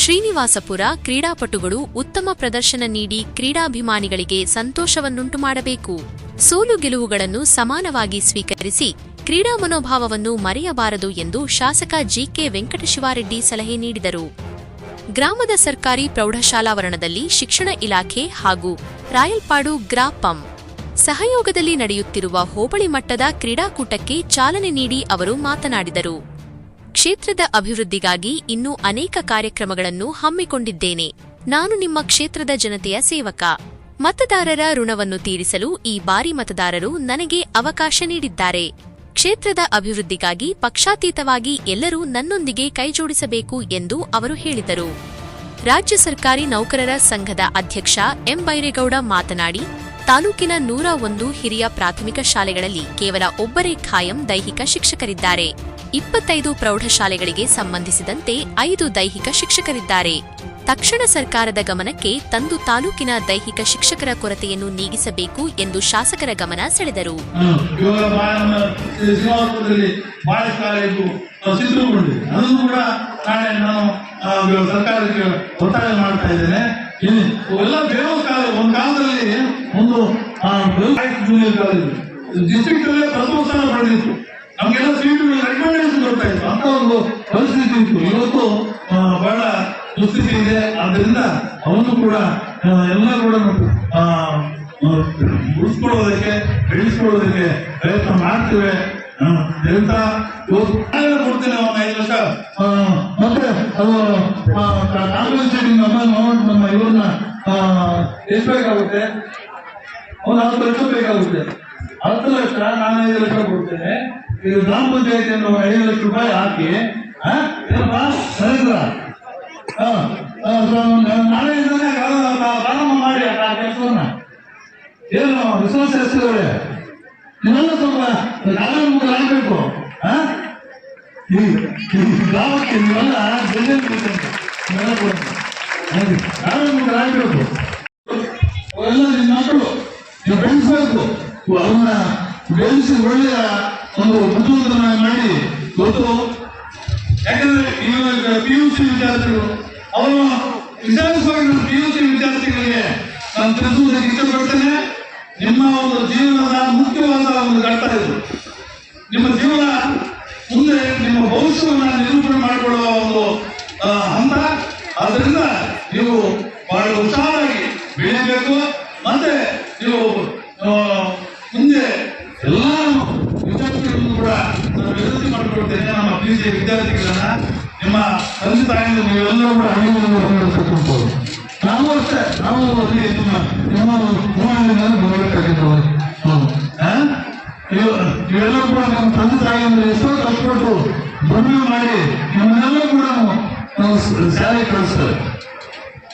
ಶ್ರೀನಿವಾಸಪುರ ಕ್ರೀಡಾಪಟುಗಳು ಉತ್ತಮ ಪ್ರದರ್ಶನ ನೀಡಿ ಕ್ರೀಡಾಭಿಮಾನಿಗಳಿಗೆ ಸಂತೋಷವನ್ನುಂಟು ಮಾಡಬೇಕು ಸೋಲು ಗೆಲುವುಗಳನ್ನು ಸಮಾನವಾಗಿ ಸ್ವೀಕರಿಸಿ ಕ್ರೀಡಾ ಮನೋಭಾವವನ್ನು ಮರೆಯಬಾರದು ಎಂದು ಶಾಸಕ ಜಿಕೆ ವೆಂಕಟಶಿವಾರೆಡ್ಡಿ ಸಲಹೆ ನೀಡಿದರು. ಗ್ರಾಮದ ಸರ್ಕಾರಿ ಪ್ರೌಢಶಾಲಾವರಣದಲ್ಲಿ ಶಿಕ್ಷಣ ಇಲಾಖೆ ಹಾಗೂ ರಾಯಲ್ಪಾಡು ಗ್ರಾಪಂ ಸಹಯೋಗದಲ್ಲಿ ನಡೆಯುತ್ತಿರುವ ಹೋಬಳಿ ಮಟ್ಟದ ಕ್ರೀಡಾಕೂಟಕ್ಕೆ ಚಾಲನೆ ನೀಡಿ ಅವರು ಮಾತನಾಡಿದರು. ಕ್ಷೇತ್ರದ ಅಭಿವೃದ್ಧಿಗಾಗಿ ಇನ್ನೂ ಅನೇಕ ಕಾರ್ಯಕ್ರಮಗಳನ್ನು ಹಮ್ಮಿಕೊಂಡಿದ್ದೇನೆ. ನಾನು ನಿಮ್ಮ ಕ್ಷೇತ್ರದ ಜನತೆಯ ಸೇವಕ. ಮತದಾರರ ಋಣವನ್ನು ತೀರಿಸಲು ಈ ಬಾರಿ ಮತದಾರರು ನನಗೆ ಅವಕಾಶ ನೀಡಿದ್ದಾರೆ. ಕ್ಷೇತ್ರದ ಅಭಿವೃದ್ಧಿಗಾಗಿ ಪಕ್ಷಾತೀತವಾಗಿ ಎಲ್ಲರೂ ನನ್ನೊಂದಿಗೆ ಕೈಜೋಡಿಸಬೇಕು ಎಂದು ಅವರು ಹೇಳಿದರು. ರಾಜ್ಯ ಸರ್ಕಾರಿ ನೌಕರರ ಸಂಘದ ಅಧ್ಯಕ್ಷ ಎಂ. ಬೈರೇಗೌಡ ಮಾತನಾಡಿ ತಾಲೂಕಿನ ನೂರ ಒಂದು ಹಿರಿಯ ಪ್ರಾಥಮಿಕ ಶಾಲೆಗಳಲ್ಲಿ ಕೇವಲ ಒಬ್ಬರೇ ಖಾಯಂ ದೈಹಿಕ ಶಿಕ್ಷಕರಿದ್ದಾರೆ. ಇಪ್ಪತ್ತೈದು ಪ್ರೌಢಶಾಲೆಗಳಿಗೆ ಸಂಬಂಧಿಸಿದಂತೆ ಐದು ದೈಹಿಕ ಶಿಕ್ಷಕರಿದ್ದಾರೆ. ತಕ್ಷಣ ಸರ್ಕಾರದ ಗಮನಕ್ಕೆ ತಂದು ತಾಲೂಕಿನ ದೈಹಿಕ ಶಿಕ್ಷಕರ ಕೊರತೆಯನ್ನು ನೀಗಿಸಬೇಕು ಎಂದು ಶಾಸಕರ ಗಮನ ಸೆಳೆದರು. ಸರ್ಕಾರಕ್ಕೆ ಒತ್ತಾಯ ಮಾಡ್ತಾ ಇದ್ದೇನೆ. ಇಲ್ಲಿ ಎಲ್ಲ ಬೇರೆ ಕಾಲ ಒಂದು ಕಾಲದಲ್ಲಿ ಒಂದು ಜೂನಿಯರ್ ಕಾಲೇಜು ಡಿಸ್ಟ್ರಿಕ್ಟ್ ಅಲ್ಲೇ ಪ್ರಥಮ ಸ್ಥಾನ ಪಡೆದಿತ್ತು. ನಮ್ಗೆಲ್ಲ ಸೀಟು ಅಡ್ವಾಂಟೇಜ್ ಬರ್ತಾ ಇತ್ತು. ಅಂತ ಒಂದು ಪರಿಸ್ಥಿತಿ ಇತ್ತು. ಇವತ್ತು ಬಹಳ ದುಸ್ಥಿತಿ ಇದೆ. ಆದ್ರಿಂದ ಅವನು ಕೂಡ ಎಲ್ಲ ಕೂಡ ಉಳಿಸ್ಕೊಳ್ಳೋದಕ್ಕೆ ಬೆಳೆಸ್ಕೊಳ್ಳೋದಕ್ಕೆ ಪ್ರಯತ್ನ ಮಾಡ್ತೇವೆ. ಎಂತ ನಾಳೆ ಕೊಡ್ತೇನೆ ಒಂದು ಐದು ಲಕ್ಷ. ಮತ್ತೆ ಅದು ಅಮೌಂಟ್ ನಮ್ಮ ಇವ್ರನ್ನ ಬೇಕಾಗುತ್ತೆ? ಒಂದು ಹತ್ತು ಲಕ್ಷ ಬೇಕಾಗುತ್ತೆ. ಹತ್ತು ಲಕ್ಷ, ನಾನು ಐದು ಲಕ್ಷ ಕೊಡ್ತೇನೆ. ಇದು ಗ್ರಾಮ ಪಂಚಾಯತಿ ಅನ್ನೋ ಐದು ಲಕ್ಷ ರೂಪಾಯಿ ಹಾಕಿ ನರೇಂದ್ರ. ಪ್ರಾರಂಭ- ಪ್ರಾರಂಭ ಮಾಡಿ, ಆ ಕೆಲಸವನ್ನ. ಏನು ರಿಸೋರ್ಸಸ್ ನೀವೆಲ್ಲ ಸ್ವಲ್ಪ ಕಾನೂನು ಆಗಬೇಕು. ಈ ಈ ಗ್ರಾಮಕ್ಕೆ ನೀವೆಲ್ಲ ಬೆಲೆ ನೀವೆಲ್ಲ ಕೂಡ ಕಾನೂನು ಆಗಬೇಕು. ಅವೆಲ್ಲ ನಿಮ್ಮ ಮಕ್ಕಳು. ನೀವು ಬೆಳೆಸಬೇಕು ಅವನ್ನ ಬೆಳೆಸಿ ಒಳ್ಳೆಯ ಒಂದು ಮುಖ್ಯಮಂತ್ರಿ ಮಾಡಿ ಗೊತ್ತು? ಯಾಕಂದ್ರೆ ಇವಾಗ ಪಿ ಯು ಸಿ ವಿದ್ಯಾರ್ಥಿಗಳು, ಅವರು ವಿಧಾನಸಭೆಗಳು ಪಿ ಯು ಸಿ ವಿದ್ಯಾರ್ಥಿಗಳಿಗೆ ನಾನು ತಿಳಿಸುವುದಕ್ಕೆ ಇಷ್ಟಪಡ್ತೇನೆ, ನಿಮ್ಮ ಒಂದು ಜೀವನದ ಮುಖ್ಯವಾದ ಒಂದು ಘಟ್ಟ ಇದು ನಿಮ್ಮ ಜೀವನ ಮುಂದೆ ನಿಮ್ಮ ಭವಿಷ್ಯವನ್ನು ನಿರೂಪಣೆ ಮಾಡಿಕೊಳ್ಳುವ ಒಂದು ಆ, ಹಂತ ಆದ್ದರಿಂದ ನೀವು ಬಹಳ ಹುಷಾರಾಗಿ ಬೆಳಿಬೇಕು ಮತ್ತೆ ನೀವು ಆ, ಮುಂದೆ ಎಲ್ಲ ವಿದ್ಯಾರ್ಥಿಗಳನ್ನು ಕೂಡ ನಾನು ವಿನಂತಿ ಮಾಡಿಕೊಳ್ತೇನೆ ನಮ್ಮ ಪ್ರೀತಿಯ ವಿದ್ಯಾರ್ಥಿಗಳನ್ನ ನಿಮ್ಮ ತಂದೆ ತಾಯಿಯಿಂದ ನೀವೆಲ್ಲರೂ ಕೂಡ ಹೊರಡಿಸಬೇಕು ನಾವು ಅಷ್ಟೇ, ನಾವು ನಿಮ್ಮ ನಿಮ್ಮ ಮೂವಣ್ಣನ ಬರಬೇಕಾಗಿದ್ದು ಇವೆಲ್ಲರೂ ಕೂಡ ನಮ್ಮ ತಂದೆ ತಾಯಿಯಿಂದ ಎಷ್ಟೋ ಕಷ್ಟಪಟ್ಟು ದುಡಿಮೆ ಮಾಡಿ ನಿಮ್ಮನ್ನೆಲ್ಲ ಕೂಡ ಶಾಲೆ ಕಳಿಸ್ತಾರೆ.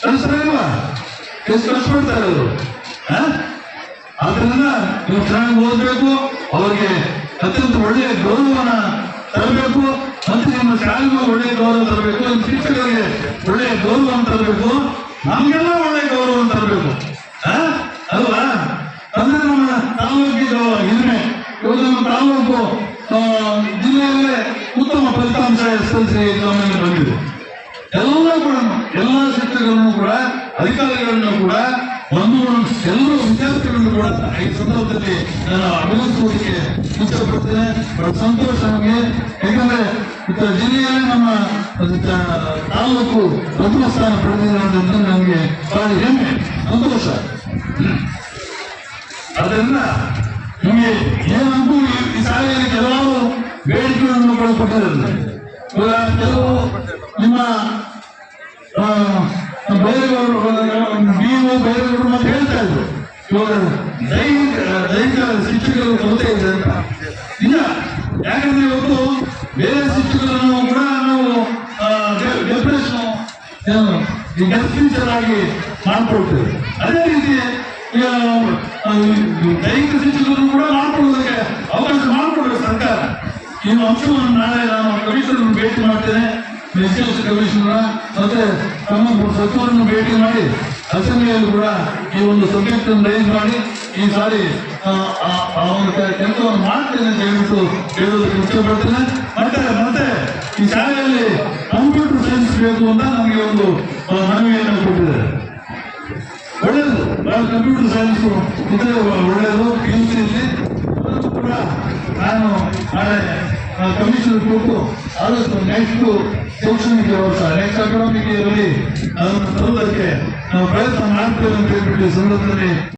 ಕಳಿಸ್ತಾರೆ ಇಲ್ವಾ ಎಷ್ಟು ಕಷ್ಟಪಡ್ತಾರೆ ಅವರು? ಆದ್ರಿಂದ ನೀವು ಚೆನ್ನಾಗಿ ಓದಬೇಕು, ಅವರಿಗೆ ಅತ್ಯಂತ ಒಳ್ಳೆಯ ಗೌರವನ ತರಬೇಕು. ಮತ್ತೆ ನಿಮ್ಮ ಶಾಲೆಗೂ ಒಳ್ಳೆಯ ಗೌರವ ತರಬೇಕು, ನಿಮ್ಮ ಶಿಕ್ಷಕರಿಗೆ ಒಳ್ಳೆಯ ಗೌರವ ತರಬೇಕು. ನಮಗೆಲ್ಲ ಒಳ್ಳೆಯ ಗೌರವ ತರಬೇಕು? ಅಲ್ವಾ? ಅಂದ್ರೆ ನಮ್ಮ ತಾಲೂಕಿಗೆ ಹಿರಿಮೆ ಇವತ್ತು ನಮ್ಮ ತಾಲೂಕು ಜಿಲ್ಲೆಯಲ್ಲೇ ಉತ್ತಮ ಫಲಿತಾಂಶ ಎಸ್ಎಲ್ಸಿ ಎಕ್ಸಾಮ್ನಲ್ಲಿ ಬಂದಿದೆ. ಎಲ್ಲ ಕೂಡ, ಎಲ್ಲ ಶಿಕ್ಷಕರನ್ನು ಕೂಡ, ಅಧಿಕಾರಿಗಳನ್ನು ಕೂಡ ಒಂದು ಎಲ್ಲರೂ ವಿದ್ಯಾರ್ಥಿಗಳನ್ನು ಕೂಡ ಈ ಸಂದರ್ಭದಲ್ಲಿ ನಾನು ಅಭಿನಂದಿಸುವುದಕ್ಕೆ ಇಷ್ಟಪಡ್ತೇನೆ. ಬಹಳ ಸಂತೋಷ ನಮಗೆ. ಯಾಕಂದ್ರೆ ಇತ್ತ ಜಿಲ್ಲೆಯಲ್ಲಿ ನಮ್ಮ ತಾಲೂಕು ಪ್ರಥಮ ಸ್ಥಾನ ಪಡೆದಿದೆ ಅನ್ನೋದ್ರಿಂದ ನಮಗೆ ಬಹಳ ಹೆಮ್ಮೆ, ಸಂತೋಷ. ಅದರಿಂದ ನಿಮಗೆ ಏನಂತೂ ಈ- ಶಾಲೆಯಲ್ಲಿ ಕೆಲವು ಬೇಡಿಕೆಗಳನ್ನು ಕೂಡ ಕೆಲವು ನಿಮ್ಮ ಬೇರೆಯವರು ನೀವು ಬೇರೆಯವರು ಮತ್ತೆ ಹೇಳ್ತಾ ಇದ್ರು. ದೈಹಿಕ ದೈಹಿಕ ಶಿಕ್ಷಕರು ಕೊರತೆ ಇದೆ. ಟೀಚರ್ ಆಗಿ ಮಾಡ್ಕೊಳ್ತೇವೆ. ಅದೇ ರೀತಿ, ಈಗ ದೈಹಿಕ ಶಿಕ್ಷಕರು ಕೂಡ ಮಾಡ್ಕೊಳ್ಳೋದಕ್ಕೆ ಅವಕಾಶ ಮಾಡಿಕೊಡ್ಬೇಕು ಸರ್ಕಾರ. ಈ ಅಂಶವನ್ನು ನಾಳೆ ನಾನು ಕಮಿಷನರ್ ಭೇಟಿ ಮಾಡ್ತೇನೆ. ಎಸ್ ಕಮಿಷನರ್ ಮತ್ತೆ ತಮ್ಮ ಸಚಿವರನ್ನು ಭೇಟಿ ಮಾಡಿ ಅಸೆಂಬ್ಲಿಯಲ್ಲಿ ಕೂಡ ಈ ಒಂದು ಸಬ್ಜೆಕ್ಟ್ ಅನ್ನು ರೈಸ್ ಮಾಡಿ ಈ ಸಾರಿ ಒಂದು ಕೆಲಸವನ್ನು ಮಾಡ್ತೇನೆ ಅಂತ ಹೇಳ್ಬಿಟ್ಟು ಹೇಳೋದಕ್ಕೆ ಇಷ್ಟಪಡ್ತೇನೆ. ಮತ್ತೆ ಮತ್ತೆ ಈ ಶಾಲೆಯಲ್ಲಿ ಕಂಪ್ಯೂಟರ್ ಸೈನ್ಸ್ ಬೇಕು ಅಂತ ನಮಗೆ ಒಂದು ಮನವಿಯನ್ನು ಕೊಟ್ಟಿದ್ದಾರೆ. ಒಳ್ಳೆಯದು ಕಂಪ್ಯೂಟರ್ ಸೈನ್ಸ್ ಇದೆ ಒಳ್ಳೆಯದು ಪಿ ಯು ಸಿಯಲ್ಲಿ ಕೂಡ ನಾನು ನಾಳೆ ಕಮಿಷನ್ ಕೊಟ್ಟು, ಆದಷ್ಟು ನೆಕ್ಸ್ಟ್ ಶೈಕ್ಷಣಿಕ ವರ್ಷ ನೆಕ್ಸ್ಟ್ ಅಕಾಡೆಮಿಕ್ ಇಯರಲ್ಲಿ ಅದನ್ನು ತರುವುದಕ್ಕೆ ನಾವು ಪ್ರಯತ್ನ ಮಾಡ್ತೇವೆ ಅಂತ ಹೇಳ್ಬಿಟ್ಟು ಸಂದರ್ಭದಲ್ಲಿ